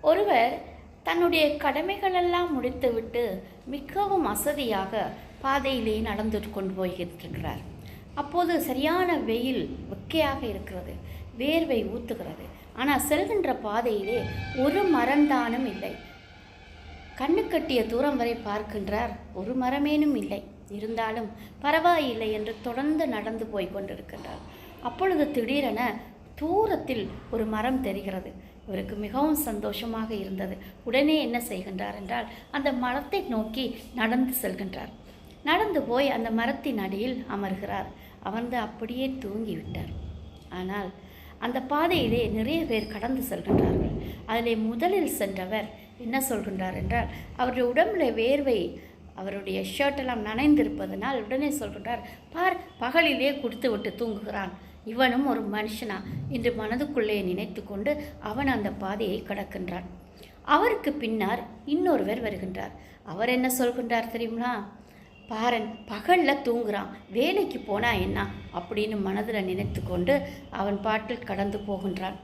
ஒருவர் தன்னுடைய கடமைகளெல்லாம் முடித்துவிட்டு மிகவும் அசதியாக பாதையிலே நடந்து கொண்டு போய்கிட்டிருக்கிறார். அப்போது சரியான வெயில் வெக்கையாக இருக்கிறது. வேர்வை ஊத்துகிறது. ஆனால் செல்கின்ற பாதையிலே ஒரு மரந்தானும் இல்லை. கண்ணு கட்டிய தூரம் வரை பார்க்கின்றார். ஒரு மரமேனும் இல்லை. இருந்தாலும் பரவாயில்லை என்று தொடர்ந்து நடந்து போய் கொண்டிருக்கின்றார். அப்பொழுது திடீரென தூரத்தில் ஒரு மரம் தெரிகிறது. இவருக்கு மிகவும் சந்தோஷமாக இருந்தது. உடனே என்ன செய்கின்றார் என்றால் அந்த மரத்தை நோக்கி நடந்து செல்கின்றார். நடந்து போய் அந்த மரத்தின் அடியில் அமர்கிறார். அமர்ந்து அப்படியே தூங்கிவிட்டார். ஆனால் அந்த பாதையிலே நிறைய பேர் கடந்து செல்கின்றார்கள். அதிலே முதலில் சென்றவர் என்ன சொல்கின்றார் என்றால் அவருடைய உடம்புல வேர்வை அவருடைய ஷர்ட்டெல்லாம் நனைந்திருப்பதனால் உடனே சொல்கின்றார் பார் பகலிலே கொடுத்து விட்டு தூங்குகிறான். இவனும் ஒரு மனுஷனா என்று மனதுக்குள்ளே நினைத்து கொண்டு அவன் அந்த பாதையை கடக்கின்றான். அவருக்கு பின்னார் இன்னொருவர் வருகின்றார். அவர் என்ன சொல்கின்றார் தெரியுமா பாரன் பகலில் தூங்குறான். வேலைக்கு போனா என்ன? அப்படின்னு மனதில் நினைத்து கொண்டு அவன் பாட்டில் கடந்து போகின்றான்.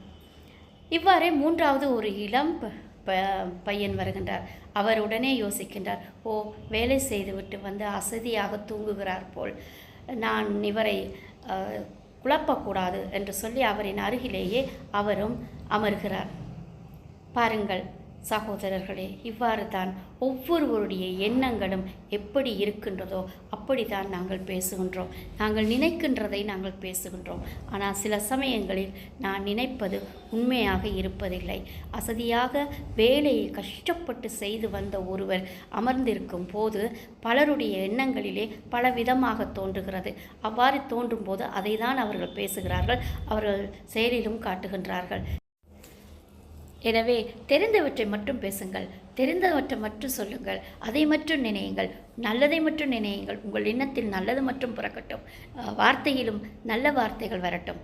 இவ்வாறே மூன்றாவது ஒரு இளம் ப- ப- பையன் வருகின்றார். அவர் உடனே யோசிக்கின்றார் ஓ வேலை செய்துவிட்டு வந்து அசதியாக தூங்குகிறார் போல். நான் இவரை குழப்பக்கூடாது என்று சொல்லி அவரின் அருகிலேயே அவரும் அமர்கிறார். பாருங்கள் சகோதரர்களே இவ்வாறு தான் ஒவ்வொருவருடைய எண்ணங்களும் எப்படி இருக்கின்றதோ அப்படித்தான் நாங்கள் பேசுகின்றோம். நாங்கள் நினைக்கின்றதை நாங்கள் பேசுகின்றோம். ஆனால் சில சமயங்களில் நான் நினைப்பது உண்மையாக இருப்பதில்லை. அசதியாக வேலையை கஷ்டப்பட்டு செய்து வந்த ஒருவர் அமர்ந்திருக்கும் போது பலருடைய எண்ணங்களிலே பல விதமாக தோன்றுகிறது. அவ்வாறு தோன்றும் போது அதை தான் அவர்கள் பேசுகிறார்கள். அவர்கள் செயலிலும் காட்டுகின்றார்கள். எனவே தெரிந்தவற்றை மட்டும் பேசுங்கள் தெரிந்தவற்றை மட்டும் சொல்லுங்கள் அதை மட்டும் நினையுங்கள் நல்லதை மட்டும் நினையுங்கள் உங்கள் எண்ணத்தில் நல்லது மட்டும் பிறக்கட்டும் வார்த்தையிலும் நல்ல வார்த்தைகள் வரட்டும்.